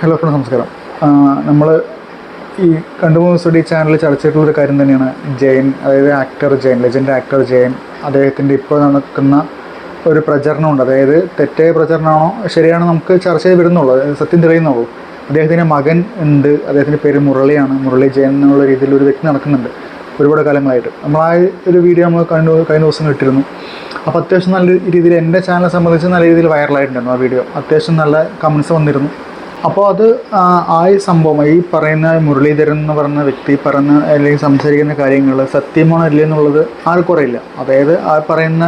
Hello friend നമസ്കാരം. നമ്മൾ ഈ രണ്ട് മൂന്ന് സ്റ്റഡി ചാനലിൽ ചർച്ച ചെയ്തിട്ടുള്ളൊരു കാര്യം തന്നെയാണ് ജയൻ അതായത് actor Jayan legend actor Jayan. അദ്ദേഹത്തിന്റെ ഇപ്പോൾ നടക്കുന്ന ഒരു പ്രചരണമുണ്ട്. അതായത് തെറ്റായ പ്രചരണമാണോ ശരിയാണ് നമുക്ക് ചർച്ച ചെയ്ത് വരുന്നുള്ളൂ സത്യം തെളിയുന്നുള്ളൂ. അദ്ദേഹത്തിന്റെ മകൻ ഉണ്ട്. അദ്ദേഹത്തിന്റെ പേര് മുരളിയാണ്. മുരളി ജയൻ എന്നുള്ള രീതിയിൽ ഒരു വ്യക്തി നടക്കുന്നുണ്ട് ഒരുപാട് കാലങ്ങളായിട്ട്. നമ്മൾ ആ ഒരു വീഡിയോ നമ്മൾ കഴിഞ്ഞ കഴിഞ്ഞ ദിവസം കിട്ടിയിരുന്നു അപ്പോൾ അത്യാവശ്യം നല്ല രീതിയിൽ എന്റെ ചാനലിനെ സംബന്ധിച്ച് നല്ല രീതിയിൽ വൈറലായിട്ടുണ്ടായിരുന്നു ആ വീഡിയോ അത്യാവശ്യം നല്ല കമൻസ് വന്നിരുന്നു. അപ്പോൾ അത് ആ ആ സംഭവം ഈ പറയുന്ന മുരളീധരൻ എന്ന് പറയുന്ന വ്യക്തി പറയുന്ന അല്ലെങ്കിൽ സംസാരിക്കുന്ന കാര്യങ്ങൾ സത്യമാണോ ഇല്ലേ എന്നുള്ളത് ആർക്കുറയില്ല അതായത് ആ പറയുന്ന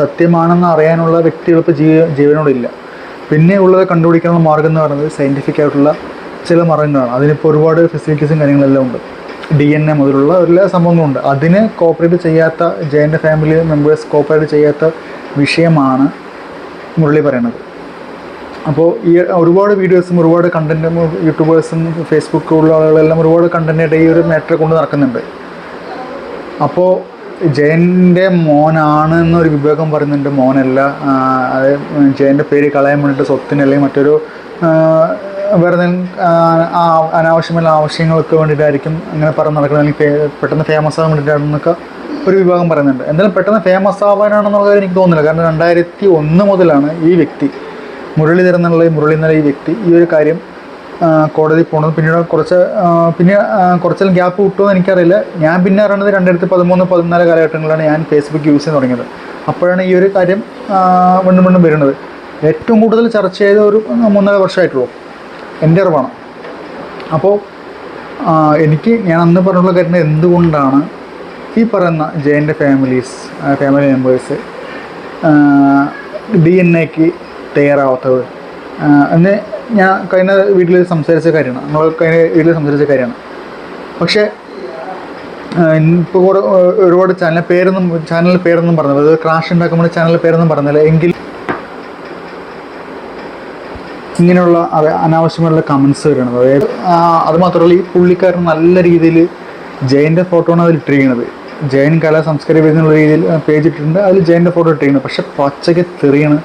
സത്യമാണെന്ന് അറിയാനുള്ള വ്യക്തികൾ ജീവ ജീവനോടില്ല. പിന്നെ ഉള്ളത് കണ്ടുപിടിക്കാനുള്ള മാർഗം എന്ന് പറയുന്നത് സയന്റിഫിക് ആയിട്ടുള്ള ചില മാർഗങ്ങളാണ്. അതിനിപ്പോൾ ഒരുപാട് ഫെസിലിറ്റീസും കാര്യങ്ങളെല്ലാം ഉണ്ട്. ഡി എൻ എ മുതലുള്ള എല്ലാ സംഭവങ്ങളുണ്ട് അതിന് കോപ്പറേറ്റ് ചെയ്യാത്ത ജയന്റെ ഫാമിലി മെമ്പേഴ്സ് കോപ്പറേറ്റ് ചെയ്യാത്ത വിഷയമാണ് മുരളി പറയുന്നത്. അപ്പോൾ ഈ ഒരുപാട് വീഡിയോസും ഒരുപാട് കണ്ടന്റും യൂട്യൂബേഴ്സും ഫേസ്ബുക്കിലുള്ള ആളുകളെല്ലാം ഒരുപാട് കണ്ടന്റായിട്ട് ഈ ഒരു മാറ്റർ കൊണ്ട് നടക്കുന്നുണ്ട്. അപ്പോൾ ജയന്റെ മോനാണ് എന്നൊരു വിഭാഗം പറയുന്നുണ്ട്. മോനല്ല. അത് ജയന്റെ പേര് കളയാൻ വേണ്ടിയിട്ട് സ്വത്തിന് അല്ലെങ്കിൽ മറ്റൊരു വേറെ അനാവശ്യമായ ആവശ്യങ്ങൾക്ക് വേണ്ടിയിട്ടായിരിക്കും അങ്ങനെ പറഞ്ഞ് നടക്കുന്നത്. അല്ലെങ്കിൽ പെട്ടെന്ന് ഫേമസ് ആകാൻ വേണ്ടിയിട്ടാണെന്നൊക്കെ ഒരു വിഭാഗം പറയുന്നുണ്ട്. എന്തായാലും പെട്ടെന്ന് ഫേമസ് ആവാനാണെന്നുള്ളത് എനിക്ക് തോന്നുന്നില്ല. കാരണം രണ്ടായിരത്തി ഒന്ന് മുതലാണ് ഈ വ്യക്തി മുരളീധരൻ എന്നുള്ള മുരളി എന്നുള്ള ഈ വ്യക്തി ഈ ഒരു കാര്യം കോടതി പോണത്. പിന്നീട് കുറച്ച് പിന്നെ കുറച്ചെല്ലാം ഗ്യാപ്പ് കിട്ടുമോ എനിക്കറിയില്ല. ഞാൻ പിന്നെ അറിയണത് രണ്ടായിരത്തി പതിമൂന്ന് പതിനാല് കാലഘട്ടങ്ങളിലാണ് ഞാൻ ഫേസ്ബുക്ക് യൂസ് ചെയ്യാൻ തുടങ്ങിയത്. അപ്പോഴാണ് ഈ ഒരു കാര്യം വീണ്ടും വീണ്ടും വരുന്നത്. ഏറ്റവും കൂടുതൽ ചർച്ച ചെയ്ത ഒരു മൂന്നര വർഷമായിട്ടുള്ളൂ. എന്റെ അറിവാണ്. അപ്പോൾ എനിക്ക് ഞാൻ അന്ന് പറഞ്ഞുള്ള കാര്യം എന്തുകൊണ്ടാണ് ഈ പറയുന്ന ജയന്റെ families family members D N എക്ക് തയ്യാറാവാത്തത്. അന്ന് ഞാൻ കഴിഞ്ഞ വീട്ടിൽ സംസാരിച്ച കാര്യമാണ്. നമ്മൾ കഴിഞ്ഞ വീട്ടിൽ സംസാരിച്ച കാര്യമാണ്. പക്ഷേ ഇപ്പോൾ കുറേ ഒരുപാട് ചാനൽ പേരൊന്നും ചാനൽ പേരൊന്നും പറഞ്ഞത് അത് ക്രാഷ് ഉണ്ടാക്കുമ്പോൾ ചാനൽ പേരൊന്നും പറഞ്ഞില്ല. എങ്കിൽ ഇങ്ങനെയുള്ള അനാവശ്യമായിട്ടുള്ള കമൻസ് വരണത് അതായത് അതുമാത്രമല്ല അത് മാത്രമല്ല ഈ പുള്ളിക്കാരൻ നല്ല രീതിയിൽ ജയന്റെ ഫോട്ടോ ആണ് അതിൽ ഇട്ടിരിക്കുന്നത്. ജയൻ കലാ സംസ്കാര എന്നുള്ള രീതിയിൽ പേജ് ഇട്ടിട്ടുണ്ട്. അതിൽ ജയന്റെ ഫോട്ടോ ഇട്ടിരിക്കുന്നത് പക്ഷെ പച്ചയ്ക്ക് തെറിയാണ്.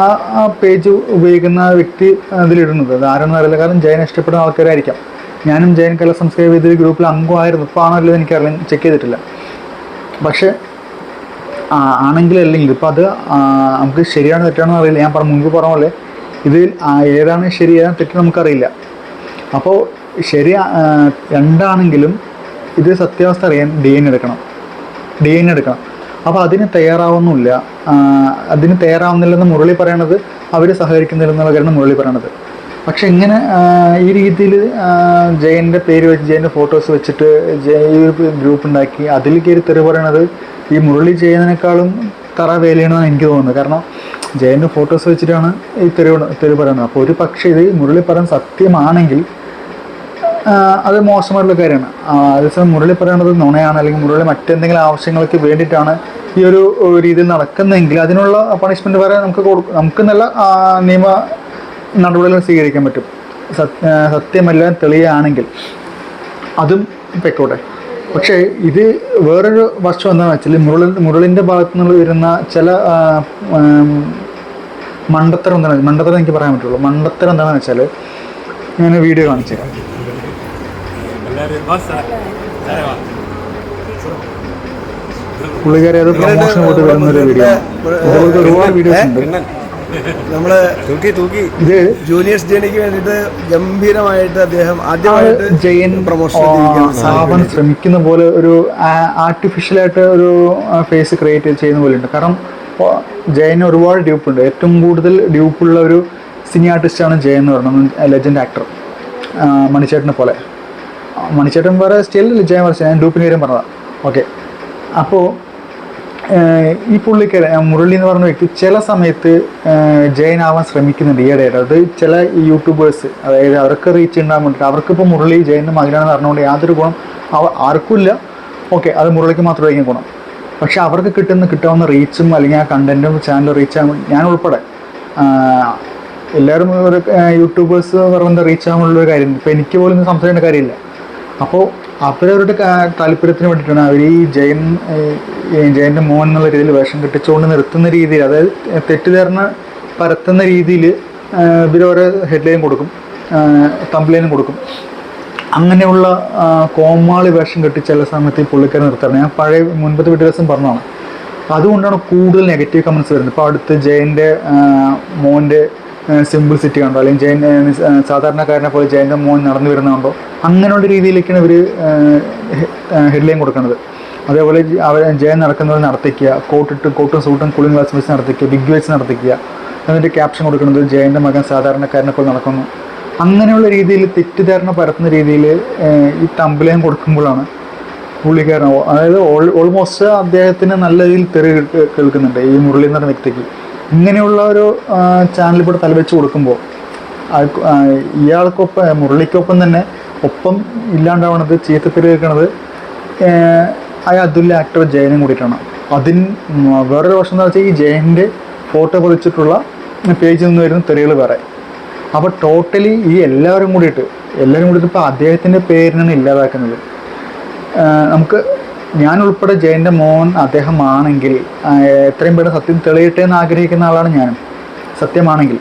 ആ ആ പേജ് ഉപയോഗിക്കുന്ന വ്യക്തി അതിലിടുന്നത്. അത് ആരെന്ന് അറിയില്ല. കാരണം ജയൻ ഇഷ്ടപ്പെടുന്ന ആൾക്കാരായിരിക്കാം. ഞാനും ജയൻ കല സബ്സ്ക്രൈബ് ചെയ്തൊരു ഗ്രൂപ്പിൽ അംഗമായിരുന്നു ഇപ്പോൾ ആണല്ലോ എനിക്കറിയില്ല. ചെക്ക് ചെയ്തിട്ടില്ല. പക്ഷേ ആണെങ്കിൽ അല്ലെങ്കിൽ ഇപ്പം അത് നമുക്ക് ശരിയാണോ തെറ്റാണോ അറിയില്ല. ഞാൻ പറഞ്ഞ മുൻപ് പറഞ്ഞ പോലെ ഇതിൽ ഏതാണ് ശരി ഏതാണ് തെറ്റ് നമുക്കറിയില്ല. അപ്പോൾ ശരി രണ്ടാണെങ്കിലും ഇത് സത്യാവസ്ഥ അറിയാൻ ഡി എൻ എടുക്കണം. ഡി എൻ എടുക്കണം. അപ്പോൾ അതിന് തയ്യാറാവുന്നില്ല. അതിന് തയ്യാറാവുന്നില്ലെന്ന് മുരളി പറയണത് അവർ സഹകരിക്കുന്നില്ലെന്നുള്ള കാരണം മുരളി പറയണത്. പക്ഷെ ഇങ്ങനെ ഈ രീതിയിൽ ജയന്റെ പേര് വെച്ച് ജയന്റെ ഫോട്ടോസ് വെച്ചിട്ട് ജയ ഈ ഒരു ഗ്രൂപ്പ് ഉണ്ടാക്കി അതിൽ കയറി തെറി പറയണത് ഈ മുരളി ചെയ്യുന്നതിനേക്കാളും തറ വേലയാണെന്നാണ് എനിക്ക് തോന്നുന്നത്. കാരണം ജയന്റെ ഫോട്ടോസ് വെച്ചിട്ടാണ് ഈ തെറി തെറി പറയുന്നത് അപ്പോൾ ഒരു പക്ഷേ ഇത് മുരളി പറയാൻ സത്യമാണെങ്കിൽ അത് മോശമായിട്ടുള്ള കാര്യമാണ്. അതേസമയം മുരളി പറയുന്നത് നുണയാണ് അല്ലെങ്കിൽ മുരളി മറ്റെന്തെങ്കിലും ആവശ്യങ്ങൾക്ക് വേണ്ടിയിട്ടാണ് ഈ ഒരു രീതിയിൽ നടക്കുന്നതെങ്കിൽ അതിനുള്ള പണിഷ്മെന്റ് വരെ നമുക്ക് കൊടുക്കും നമുക്ക് നല്ല നിയമ നടപടികൾ സ്വീകരിക്കാൻ പറ്റും. സത്യ സത്യമല്ല തെളിയുകയാണെങ്കിൽ അതും പൊയ്ക്കോട്ടെ. പക്ഷേ ഇത് വേറൊരു വശം എന്താണെന്ന് വെച്ചാൽ മുരളി മുരളിന്റെ ഭാഗത്തു നിന്ന് വരുന്ന ചില മണ്ടത്തരം എന്താണെന്ന് മണ്ടത്തരം എനിക്ക് പറയാൻ പറ്റുള്ളൂ. മണ്ടത്തരം എന്താണെന്ന് വെച്ചാൽ ഞാൻ വീഡിയോ കാണിച്ചു തരാം പുള്ളിക്കാരി അത് പ്രൊമോഷൻ പോയിട്ട് വരുന്ന ഒരു വീഡിയോ ഇതുപോലത്തെ ഒരുപാട് വീഡിയോസ് ഉണ്ട്. നമ്മൾ തൂക്കി തൂക്കി. ഇത് ജൂനിയേഴ്സ് ജേണിക്ക് വേണ്ടിയിട്ട് ഗംഭീരമായിട്ട് അദ്ദേഹം ആദ്യമായിട്ട് ജയൻ പ്രൊമോഷൻ സ്ഥാപനം ശ്രമിക്കുന്ന പോലെ ഒരു ആർട്ടിഫിഷ്യലായിട്ട് ഒരു ഫേസ് ക്രിയേറ്റ് ചെയ്യുന്ന പോലെ ഉണ്ട്. കാരണം ജയന് ഒരുപാട് ഡ്യൂപ്പ് ഉണ്ട്. ഏറ്റവും കൂടുതൽ ഡ്യൂപ്പുള്ള ഒരു സിനി ആർട്ടിസ്റ്റാണ് ജയൻ എന്ന് പറയുന്നത്. ലെജൻഡ് ആക്ടർ മണിച്ചേട്ടനെ പോലെ. മണിച്ചേട്ടൻ വേറെ സ്റ്റൈലിൽ ജയൻ വരച്ച ഞാൻ ഡൂപ്പിന് കാര്യം പറഞ്ഞതാണ് ഓക്കെ അപ്പോൾ ഈ പുള്ളിക്കാരൻ മുരളി എന്ന് പറഞ്ഞ വ്യക്തി ചില സമയത്ത് ജയനാവാൻ ശ്രമിക്കുന്നുണ്ട് ഈയിടെയായിട്ട് അത് ചില യൂട്യൂബേഴ്സ് അതായത് അവർക്ക് റീച്ച് ഉണ്ടാകാൻ വേണ്ടിയിട്ട്. അവർക്കിപ്പോൾ മുരളി ജയന്റെ മകനാണെന്ന് പറഞ്ഞുകൊണ്ട് യാതൊരു ഗുണം അവ- ആർക്കുമില്ല. ഓക്കെ അത് മുരളിക്ക് മാത്രമായിരിക്കും ഗുണം. പക്ഷെ അവർക്ക് കിട്ടുന്ന കിട്ടാവുന്ന റീച്ചും അല്ലെങ്കിൽ ആ കണ്ടന്റും ചാനൽ റീച്ച് ആകും ഞാൻ ഉൾപ്പെടെ എല്ലാവരും ഒരു യൂട്യൂബേഴ്സ് പറയുന്നത് റീച്ച് ആകാനുള്ള ഒരു കാര്യം ഇപ്പോൾ എനിക്ക് പോലും സംസാരിക്കേണ്ട കാര്യമില്ല. അപ്പോൾ അവരവരുടെ താല്പര്യത്തിന് വേണ്ടിയിട്ടാണ് അവർ ഈ ജയൻ ജയന്റെ മോൻ എന്നുള്ള രീതിയിൽ വേഷം കെട്ടിച്ചുകൊണ്ട് നിർത്തുന്ന രീതിയിൽ അതായത് തെറ്റിദ്ധാരണ പരത്തുന്ന രീതിയിൽ ഇവർ ഓരോ ഹെഡ്ലൈൻ കൊടുക്കും തമ്പ്ലൈനും കൊടുക്കും. അങ്ങനെയുള്ള കോമാളി വേഷം കെട്ടി ചില സമയത്ത് ഈ പുള്ളിക്കാരൻ നിർത്താറ് ഞാൻ പഴയ മുൻപത്തെ വീട്ടിൽ ദിവസം പറഞ്ഞതാണ്. അതുകൊണ്ടാണ് കൂടുതൽ നെഗറ്റീവ് കമൻസ് വരുന്നത്. ഇപ്പോൾ അടുത്ത് ജയന്റെ മോന്റെ സിംപിൾസിറ്റി കണ്ടോ? അല്ലെങ്കിൽ ജയൻ സാധാരണക്കാരനെ പോലെ ജയന്റെ മോൻ നടന്നു വരുന്ന കണ്ടോ? അങ്ങനെയുള്ള രീതിയിലേക്കാണ് ഇവർ ഹെഡ്ലൈൻ കൊടുക്കുന്നത്. അതേപോലെ അവർ ജയൻ നടക്കുന്നവർ നടത്തിക്കുക കോട്ടിട്ട് കോട്ടും സൂട്ടും കൂളിംഗ് ഗ്ലാസ് വെച്ച് നടത്തിക്കുക ബിഗ് വെച്ച് നടത്തിക്കുക. എന്നിട്ട് ക്യാപ്ഷൻ കൊടുക്കുന്നത് ജയന്റെ മകൻ സാധാരണക്കാരനെ പോലെ നടക്കുന്നു. അങ്ങനെയുള്ള രീതിയിൽ തെറ്റിദ്ധാരണ പരത്തുന്ന രീതിയിൽ ഈ തമ്പലയം കൊടുക്കുമ്പോഴാണ് പുള്ളിക്കാരൻ അതായത് ഓൾമോസ്റ്റ് അദ്ദേഹത്തിന് നല്ല രീതിയിൽ തെറി കേൾക്കുന്നുണ്ട് ഈ മുരളി പറഞ്ഞ വ്യക്തിക്ക്. ഇങ്ങനെയുള്ള ഒരു ചാനൽ ഇവിടെ തലവെച്ച് കൊടുക്കുമ്പോൾ ഇയാൾക്കൊപ്പം മുരളിക്കൊപ്പം തന്നെ ഒപ്പം ഇല്ലാണ്ടാവണത് ചീത്തപ്പേര് കേൾക്കണത് ആ അതുല്യ ആക്ടർ ജയനും കൂടിയിട്ടാണ്. അതിന് വേറൊരു വർഷം എന്താ വെച്ചാൽ ഈ ജയന്റെ ഫോട്ടോ പതിച്ചിട്ടുള്ള പേജിൽ നിന്ന് വരുന്ന തെറികൾ വേറെ. അപ്പോൾ ടോട്ടലി ഈ എല്ലാവരും കൂടിയിട്ട് എല്ലാവരും കൂടിയിട്ട് ഇപ്പോൾ അദ്ദേഹത്തിന്റെ പേരിനാണ് ഇല്ലാതാക്കുന്നത്. നമുക്ക് ഞാൻ ഉൾപ്പെടെ ജയന്റെ മോൻ അദ്ദേഹമാണെങ്കിൽ എത്രയും പെട്ടെന്ന് സത്യം തെളിയട്ടെ എന്ന് ആഗ്രഹിക്കുന്ന ആളാണ് ഞാനും. സത്യമാണെങ്കിൽ.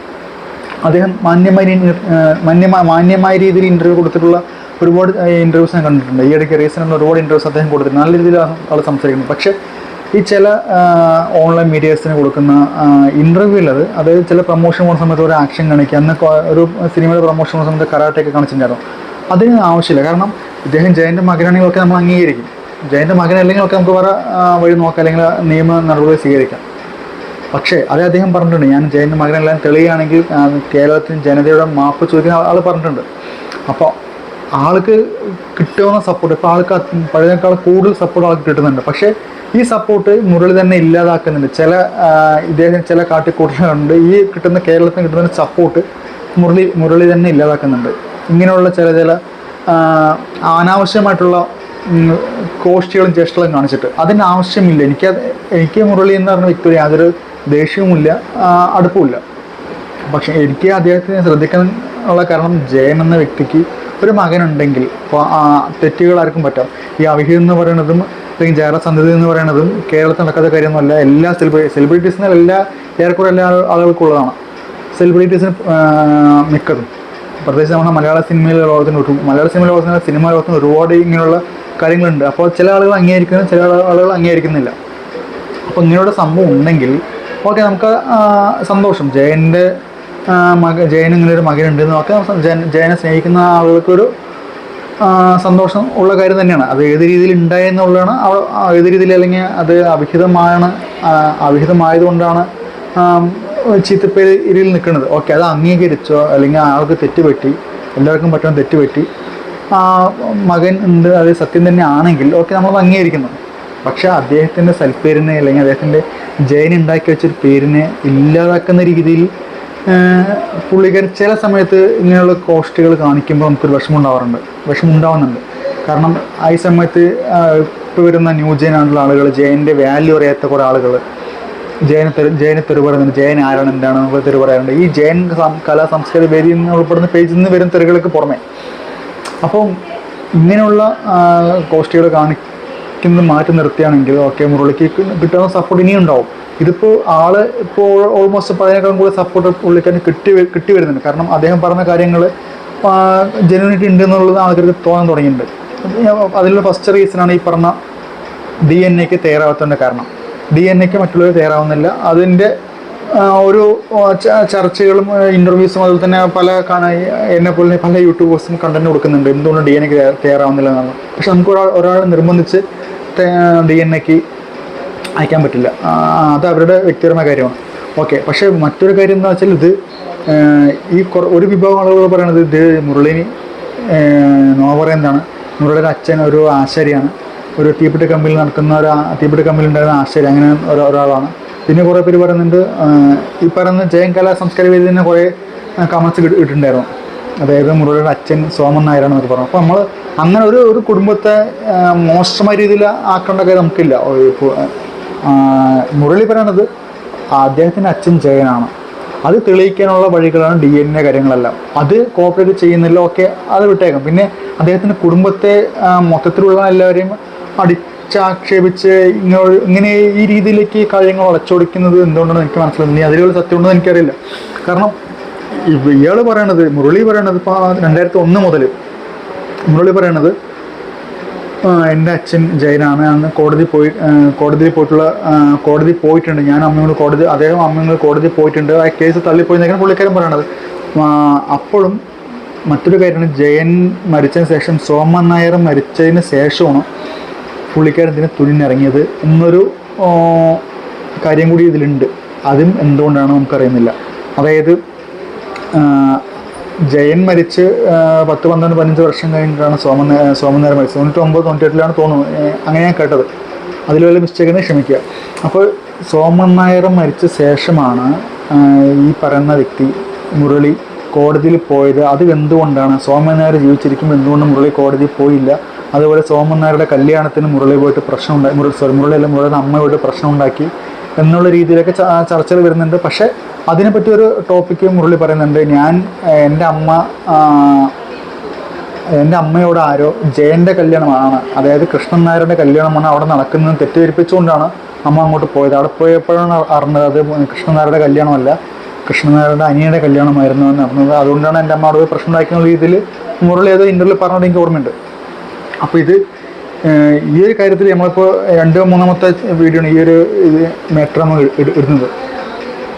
അദ്ദേഹം മാന്യമായി മാന്യമായ മാന്യമായ രീതിയിൽ ഇന്റർവ്യൂ കൊടുത്തിട്ടുള്ള ഒരുപാട് ഇന്റർവ്യൂസ് ഞാൻ കണ്ടിട്ടുണ്ട്. ഈ ഇടയ്ക്ക് റീസെന്റ് ഒരുപാട് ഇന്റർവ്യൂസ് അദ്ദേഹം കൊടുത്തിട്ടുണ്ട്. നല്ല രീതിയിൽ ആൾ സംസാരിക്കുന്നു. പക്ഷേ ഈ ചില ഓൺലൈൻ മീഡിയസിന് കൊടുക്കുന്ന ഇന്റർവ്യൂ ഉള്ളത് അതായത് ചില പ്രൊമോഷൻ പോകുന്ന സമയത്ത് ഒരു ആക്ഷൻ കാണിക്കുക അന്ന് ഒരു സിനിമയുടെ പ്രൊമോഷൻ പോകുന്ന സമയത്ത് കരാട്ടയൊക്കെ കാണിച്ചിട്ടുണ്ടായിരുന്നു. അതിന് ആവശ്യമില്ല. കാരണം ഇദ്ദേഹം ജയന്റെ മകനാണെങ്കിൽ ഒക്കെ നമ്മൾ അംഗീകരിക്കും. ജയന്റെ മകനല്ലെങ്കിൽ ഒക്കെ നമുക്ക് വേറെ വഴി നോക്കാം അല്ലെങ്കിൽ നിയമ നടപടി സ്വീകരിക്കാം. പക്ഷേ അതേ അദ്ദേഹം പറഞ്ഞിട്ടുണ്ട് ഞാൻ ജയന്റെ മകനെല്ലാം തെളിയുകയാണെങ്കിൽ ആ, കേരളത്തിന് ജനതയുടെ മാപ്പ് ചോദിക്കുന്ന ആൾ പറഞ്ഞിട്ടുണ്ട്. അപ്പോൾ ആൾക്ക് കിട്ടുന്ന സപ്പോർട്ട് ഇപ്പോൾ ആൾക്ക് പഴയതിനേക്കാൾ കൂടുതൽ സപ്പോർട്ട് ആൾക്ക് കിട്ടുന്നുണ്ട്. പക്ഷേ ഈ സപ്പോർട്ട് മുരളി തന്നെ ഇല്ലാതാക്കുന്നുണ്ട്. ചില ഇദ്ദേഹം ചില കാട്ടിക്കൂട്ടലുണ്ട് ഈ കിട്ടുന്ന കേരളത്തിന് കിട്ടുന്ന സപ്പോർട്ട് മുരളി മുരളി തന്നെ ഇല്ലാതാക്കുന്നുണ്ട്. ഇങ്ങനെയുള്ള ചില ചില അനാവശ്യമായിട്ടുള്ള കോഷ്ടികളും ചേഷ്ടകളും കാണിച്ചിട്ട്. അതിന് ആവശ്യമില്ല. എനിക്ക് എനിക്ക് മുരളി എന്ന് പറഞ്ഞ വ്യക്തി യാതൊരു ദേഷ്യവുമില്ല അടുപ്പമില്ല പക്ഷേ എനിക്ക് അദ്ദേഹത്തിനെ ശ്രദ്ധിക്കാൻ ഉള്ള കാരണം ജയൻ എന്ന വ്യക്തിക്ക് ഒരു മകനുണ്ടെങ്കിൽ തെറ്റുകൾ ആർക്കും പറ്റാം. ഈ അവിഹിതം എന്ന് പറയുന്നതും അല്ലെങ്കിൽ ജയറ സന്ധതി എന്ന് പറയുന്നതും കേരളത്തിൽ നടക്കാത്ത കാര്യമൊന്നുമല്ല. എല്ലാ സെലിബ്രിറ്റി സെലിബ്രിറ്റീസിന് എല്ലാ ഏറെക്കുറെ എല്ലാ ആളുകൾക്കുള്ളതാണ്. സെലിബ്രിറ്റീസിന് മിക്കതും. പ്രത്യേകിച്ച് നമ്മുടെ മലയാള സിനിമയിലെ ലോകത്തിന് മലയാള സിനിമ ലോകത്തിന് സിനിമ ലോകത്തിന് ഒരുപാട് ഇങ്ങനെയുള്ള കാര്യങ്ങളുണ്ട്. അപ്പോൾ ചില ആളുകൾ അംഗീകരിക്കുന്നു ചില ആളുകൾ അംഗീകരിക്കുന്നില്ല. അപ്പോൾ ഇങ്ങനെയുള്ള സംഭവം ഉണ്ടെങ്കിൽ ഓക്കെ നമുക്ക് സന്തോഷം. ജയന്റെ മകൻ മക ജയൻ ഇങ്ങനെ ഒരു മകനുണ്ട് ഒക്കെ ജയൻ ജയനെ സ്നേഹിക്കുന്ന ആളുകൾക്കൊരു സന്തോഷം ഉള്ള കാര്യം തന്നെയാണ്. അത് ഏത് രീതിയിൽ ഉണ്ടായെന്നുള്ളതാണ് ഏത് രീതിയിൽ അല്ലെങ്കിൽ അത് അവിഹിതമാണ് അവിഹിതമായതുകൊണ്ടാണ് ചീത്തപ്പേരിൽ ചീത്തപ്പേര് നിൽക്കുന്നത്. ഓക്കെ അത് അംഗീകരിച്ചോ അല്ലെങ്കിൽ ആൾക്ക് തെറ്റുപറ്റി എല്ലാവർക്കും പറ്റുന്ന തെറ്റുപറ്റി മകൻ ഉണ്ട് അത് സത്യം തന്നെ ആണെങ്കിൽ ഓക്കെ നമ്മൾ അംഗീകരിക്കുന്നു. പക്ഷെ അദ്ദേഹത്തിന്റെ സൽപ്പേരിനെ അല്ലെങ്കിൽ അദ്ദേഹത്തിന്റെ ജയൻ ഉണ്ടാക്കി വെച്ചൊരു പേരിനെ ഇല്ലാതാക്കുന്ന രീതിയിൽ ആഹ്, പുള്ളിക്കാരൻ ചില സമയത്ത് ഇങ്ങനെയുള്ള കോസ്റ്റുകൾ കാണിക്കുമ്പോൾ നമുക്കൊരു വിഷമം ഉണ്ടാവാറുണ്ട് വിഷമം ഉണ്ടാവുന്നുണ്ട് കാരണം ആ സമയത്ത് ഇപ്പോൾ വരുന്ന ന്യൂ ജയൻ ആയിട്ടുള്ള ആളുകൾ ജയന്റെ വാല്യൂ അറിയാത്ത കുറേ ആളുകൾ ജയന തെരു ജയന തെരു പറയുന്നുണ്ട് ജയൻ ആരാണ് എന്താണ് നമുക്ക് തെരു പറയാറുണ്ട് ഈ ജയൻ കലാ സംസ്കാര വേദിയിൽ നിന്ന് ഉൾപ്പെടുന്ന പേജിൽ നിന്ന് വരുന്ന തെരുകൾക്ക് പുറമെ അപ്പം ഇങ്ങനെയുള്ള കോസ്റ്റുകൾ കാണിക്കുന്നത് മാറ്റി നിർത്തിയാണെങ്കിൽ ഓക്കെ മുരളിക്ക് കിട്ടുന്ന സപ്പോർട്ട് ഇനിയും ഉണ്ടാവും. ഇതിപ്പോൾ ആൾ ഇപ്പോൾ ഓൾമോസ്റ്റ് ഇപ്പോൾ അതിനേക്കാളും കൂടുതൽ സപ്പോർട്ട് പുള്ളിക്കാരന് കിട്ടി കിട്ടി വരുന്നുണ്ട്. കാരണം അദ്ദേഹം പറഞ്ഞ കാര്യങ്ങൾ ജെനുവിനിറ്റി ഉണ്ട് എന്നുള്ളത് ആൾക്കാർക്ക് തോന്നാൻ തുടങ്ങിയിട്ടുണ്ട്. അതിലുള്ള ഫസ്റ്റ് റീസണാണ് ഈ പറഞ്ഞ ഡി എൻ എക്ക് തയ്യാറാവാത്തതിന്റെ കാരണം. ഡി എൻ എക്ക് മറ്റുള്ളവർ തയ്യാറാവുന്നില്ല. അതിന്റെ ഒരു ചർച്ചകളും ഇന്റർവ്യൂസും അതുപോലെ തന്നെ പല എന്നെ പോലെ പല യൂട്യൂബേഴ്സും കണ്ടന്റ് കൊടുക്കുന്നുണ്ട്. എന്തുകൊണ്ട് ഡി എൻ എക്ക് തയ്യാറാവുന്നില്ല എന്നാണ് പക്ഷെ നമുക്ക് ഒരാൾ നിർബന്ധിച്ച് ഡി എൻ എക്ക് അയക്കാൻ പറ്റില്ല. അത് അവരുടെ വ്യക്തിപരമായ കാര്യമാണ്. ഓക്കെ പക്ഷെ മറ്റൊരു കാര്യം എന്താ വെച്ചാൽ ഇത് ഈ ഒരു വിഭാഗം ആളുകൾ പറയുന്നത് ഇത് മുരളിനി നോ പറയുന്നതാണ് മുരളിയുടെ അച്ഛൻ ഒരു ആശാരിയാണ്. ഒരു തീപ്പെട്ടി കമ്പനിയിൽ നടക്കുന്ന ഒരു തീപിട്ട് കമ്പനിയിൽ ഉണ്ടായിരുന്ന ആശാരി അങ്ങനെ ഒരാളാണ്. പിന്നെ കുറേ പേര് പറയുന്നുണ്ട് ഈ പറയുന്ന ജയങ്കല കലാ സംസ്കാര വേദി തന്നെ കുറേ കമൻസ് ഇട്ടിട്ടുണ്ടായിരുന്നു. അതായത് മുരളിയുടെ അച്ഛൻ സോമൻ നായരാണ് എന്നൊക്കെ പറഞ്ഞു. അപ്പോൾ നമ്മൾ അങ്ങനെ ഒരു ഒരു കുടുംബത്തെ മോശമായ രീതിയിൽ ആക്കേണ്ട കാര്യം നമുക്കില്ല മുരളി പറയണത് അദ്ദേഹത്തിന്റെ അച്ഛൻ ജയനാണ്. അത് തെളിയിക്കാനുള്ള വഴികളാണ് ഡി എൻ എ കാര്യങ്ങളെല്ലാം. അത് കോപ്പറേറ്റ് ചെയ്യുന്നില്ല ഓക്കെ അത് വിട്ടേക്കാം. പിന്നെ അദ്ദേഹത്തിന്റെ കുടുംബത്തെ മൊത്തത്തിലുള്ള എല്ലാവരെയും അടിച്ചാക്ഷേപിച്ച് ഇങ്ങനെ ഇങ്ങനെ ഈ രീതിയിലേക്ക് കാര്യങ്ങൾ വളച്ചൊടിക്കുന്നത് എന്തുകൊണ്ടാണ് എനിക്ക് മനസ്സിലാകുന്നത് ഇനി അതിലുള്ള സത്യം ഉണ്ടെന്ന് എനിക്കറിയില്ല. കാരണം ഇയാൾ പറയണത് മുരളി പറയണത് ഇപ്പോൾ രണ്ടായിരത്തി ഒന്ന് മുതൽ മുരളി പറയണത് എന്റെ അച്ഛൻ ജയനാണ് അന്ന് കോടതി പോയി കോടതിയിൽ പോയിട്ടുള്ള കോടതി പോയിട്ടുണ്ട്. ഞാൻ അമ്മയോട് കോടതി അദ്ദേഹം അമ്മയോട് കോടതി പോയിട്ടുണ്ട്. ആ കേസ് തള്ളിപ്പോയി എന്നൊക്കെയാണ് പുള്ളിക്കാരൻ പറയണത്. അപ്പോഴും മറ്റൊരു കാര്യമാണ് ജയൻ മരിച്ചതിന് ശേഷം സോമൻ നായർ മരിച്ചതിന് ശേഷമാണ് പുള്ളിക്കാരൻ ഇതിനെ തുനിഞ്ഞിറങ്ങിയത് എന്നൊരു കാര്യം കൂടി ഇതിലുണ്ട്. അതും എന്തുകൊണ്ടാണ് നമുക്കറിയുന്നില്ല. അതായത് ജയൻ മരിച്ച് പത്ത് പന്ത്രണ്ട് പതിനഞ്ച് വർഷം കഴിഞ്ഞിട്ടാണ് സോമൻ സോമൻ നേരം മരിച്ചത്. തൊണ്ണൂറ്റി ഒമ്പത് തൊണ്ണൂറ്റെട്ടിലാണ് തോന്നുന്നു. ഏ, അങ്ങനെ ഞാൻ കേട്ടത്. അതിൽ വല്ല മിസ്റ്റേക്കിനെ ക്ഷമിക്കുക. അപ്പോൾ സോമൻ നായർ മരിച്ച ശേഷമാണ് ഈ പറയുന്ന വ്യക്തി മുരളി കോടതിയിൽ പോയത്. അത് എന്തുകൊണ്ടാണ്? സോമൻ നായർ ജീവിച്ചിരിക്കുമ്പോൾ എന്തുകൊണ്ട് മുരളി കോടതിയിൽ പോയില്ല? അതുപോലെ സോമൻ കല്യാണത്തിന് മുരളി പോയിട്ട് പ്രശ്നം ഉണ്ടായി മുരളി സോറി മുരളി അല്ല മുരളിയുടെ അമ്മയോട് പ്രശ്നം ഉണ്ടാക്കി എന്നുള്ള രീതിയിലൊക്കെ ചർച്ചകൾ വരുന്നുണ്ട്. പക്ഷേ അതിനെപ്പറ്റി ഒരു ടോപ്പിക്ക് മുരളി പറയുന്നുണ്ട്. ഞാൻ എന്റെ അമ്മ എന്റെ അമ്മയോട് ആരോ ജയന്റെ കല്യാണമാണ്. അതായത് കൃഷ്ണൻ നായരുടെ കല്യാണമാണ് അവിടെ നടക്കുന്നത്. തെറ്റിദ്ധരിപ്പിച്ചുകൊണ്ടാണ് അമ്മ അങ്ങോട്ട് പോയത്. അവിടെ പോയപ്പോഴാണ് അറിഞ്ഞത് അത് കൃഷ്ണൻ നായരുടെ കല്യാണമല്ല. കൃഷ്ണൻ നായരുടെ അനിയുടെ കല്യാണമായിരുന്നു അറിഞ്ഞത്. അതുകൊണ്ടാണ് എന്റെ അമ്മ അവിടെ പ്രശ്നം ഉണ്ടാക്കുന്ന രീതിയിൽ മുരളി അത് ഇന്റർവ്യൂ പറഞ്ഞത് എനിക്ക് ഓർമ്മയുണ്ട്. അപ്പോൾ ഇത് ഈ ഒരു കാര്യത്തിൽ നമ്മളിപ്പോൾ രണ്ടോ മൂന്നാമത്തെ വീഡിയോ ആണ് ഈ ഒരു ഇത് മാറ്റർ ഇടുന്നത്.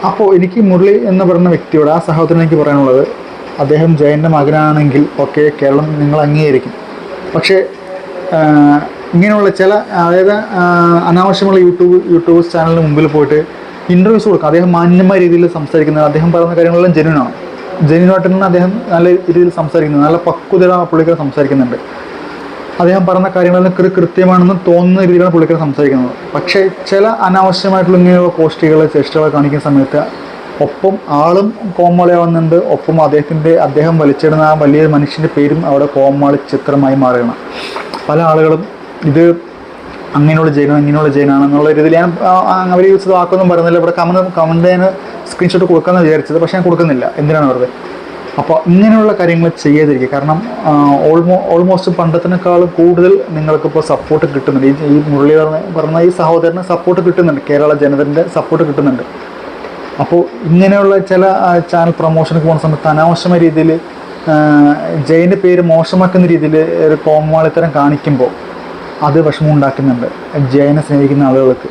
അപ്പോൾ എനിക്ക് മുരളി എന്ന് പറയുന്ന വ്യക്തിയോട് ആ സഹോദരൻ എനിക്ക് പറയാനുള്ളത് അദ്ദേഹം ജയന്റെ മകനാണെങ്കിൽ ഓക്കെ കേരളം നിങ്ങൾ അംഗീകരിക്കും. പക്ഷേ ഇങ്ങനെയുള്ള ചില അതായത് അനാവശ്യമുള്ള യൂട്യൂബ് യൂട്യൂബ് ചാനലിന് മുമ്പിൽ പോയിട്ട് ഇന്റർവ്യൂസ് കൊടുക്കുക അദ്ദേഹം മാന്യമായ രീതിയിൽ സംസാരിക്കുന്നത് അദ്ദേഹം പറയുന്ന കാര്യങ്ങളെല്ലാം ജനുവിനാണ് ജനുവിനായിട്ട് തന്നെ അദ്ദേഹം നല്ല രീതിയിൽ സംസാരിക്കുന്നത് നല്ല പക്വത പുള്ളിക്കാർ സംസാരിക്കുന്നുണ്ട്. അദ്ദേഹം പറഞ്ഞ കാര്യങ്ങളെല്ലാം കൃത്യമാണെന്ന് തോന്നുന്ന രീതിയിലാണ് പുള്ളിക്കാരൻ സംസാരിക്കുന്നത്. പക്ഷേ ചില അനാവശ്യമായിട്ടുള്ള ഇങ്ങനെയുള്ള പോസ്റ്റുകൾ ചേഷ്ടകൾ കാണിക്കുന്ന സമയത്ത് ഒപ്പം ആളും കോമാളിയാവുന്നുണ്ട്. ഒപ്പം അദ്ദേഹത്തിന്റെ അദ്ദേഹം വലിച്ചിടുന്ന ആ വലിയ മനുഷ്യന്റെ പേരും അവിടെ കോമാളി ചിത്രമായി മാറുകയാണ്. പല ആളുകളും ഇത് അങ്ങനെയുള്ള ജയിനാണ് ഇങ്ങനെയുള്ള ജയിനാണ് എന്നുള്ള രീതിയിൽ ഞാൻ അവർ യൂസ് ചെയ്ത വാക്കൊന്നും പറയുന്നില്ല ഇവിടെ കമന്റ് കമന്റ് ഞാൻ സ്ക്രീൻഷോട്ട് കൊടുക്കാമെന്ന് വിചാരിച്ചത്. പക്ഷേ ഞാൻ കൊടുക്കുന്നില്ല. എന്തിനാണ് വെറുതെ? അപ്പോൾ ഇങ്ങനെയുള്ള കാര്യങ്ങൾ ചെയ്യാതിരിക്കുക. കാരണം ഓൾമോ ഓൾമോസ്റ്റ് പണ്ടത്തിനേക്കാളും കൂടുതൽ നിങ്ങൾക്കിപ്പോൾ സപ്പോർട്ട് കിട്ടുന്നുണ്ട്. ഈ മുരളി പറഞ്ഞ ഈ സഹോദരന് സപ്പോർട്ട് കിട്ടുന്നുണ്ട്. കേരള ജനതന്റെ സപ്പോർട്ട് കിട്ടുന്നുണ്ട്. അപ്പോൾ ഇങ്ങനെയുള്ള ചില ചാനൽ പ്രൊമോഷനൊക്കെ പോകുന്ന സമയത്ത് അനാവശ്യമായ രീതിയിൽ ജയിന്റെ പേര് മോശമാക്കുന്ന രീതിയിൽ ഒരു കോമാളിത്തരം കാണിക്കുമ്പോൾ അത് വിഷമം ഉണ്ടാക്കുന്നുണ്ട് ജയനെ സ്നേഹിക്കുന്ന ആളുകൾക്ക്.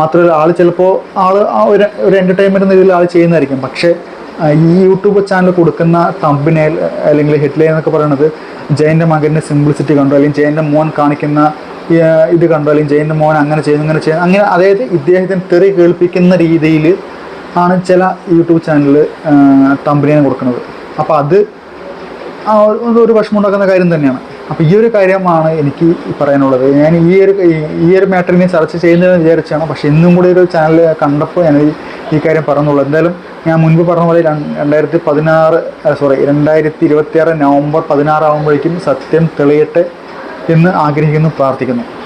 മാത്രമല്ല ആൾ ചിലപ്പോൾ ആൾ ഒരു ഒരു എന്റർടൈൻമെന്റ് രീതിയിൽ ആൾ ചെയ്യുന്നതായിരിക്കും. പക്ഷേ ഈ യൂട്യൂബ് ചാനൽ കൊടുക്കുന്ന തമ്പിനേൽ അല്ലെങ്കിൽ ഹെഡ്ലൈൻ എന്നൊക്കെ പറയുന്നത് ജയന്റെ മകന്റെ സിംപ്ലിസിറ്റി കണ്ടു? അല്ലെങ്കിൽ ജയന്റെ മോൻ കാണിക്കുന്ന ഇത് കണ്ടു? അല്ലെങ്കിൽ ജയന്റെ മോൻ അങ്ങനെ ചെയ്യുന്നു അങ്ങനെ ചെയ്യുന്നു. അങ്ങനെ അതായത് ഇദ്ദേഹത്തിന് തെറി കേൾപ്പിക്കുന്ന രീതിയിൽ ആണ് ചില യൂട്യൂബ് ചാനലിൽ തമ്പിനെ കൊടുക്കുന്നത്. അപ്പോൾ അത് ഒരു ഒരു വിഷമം ഉണ്ടാക്കുന്ന കാര്യം തന്നെയാണ്. അപ്പോൾ ഈ ഒരു കാര്യമാണ് എനിക്ക് പറയാനുള്ളത്. ഞാൻ ഈ ഒരു ഈ ഒരു മാറ്ററിനെ ചർച്ച ചെയ്യുന്നതെന്ന് വിചാരിച്ചാണ്. പക്ഷേ ഇന്നും കൂടി ഒരു ചാനൽ കണ്ടപ്പോൾ ഞാൻ ഈ- കാര്യം പറഞ്ഞുള്ളൂ എന്തായാലും ഞാൻ മുൻപ് പറഞ്ഞ പോലെ രണ്ടായിരത്തി പതിനാറ് സോറി രണ്ടായിരത്തി ഇരുപത്തിയാറ് നവംബർ പതിനാറാകുമ്പോഴേക്കും സത്യം തെളിയട്ടെ എന്ന് ആഗ്രഹിക്കുന്നു പ്രാർത്ഥിക്കുന്നു.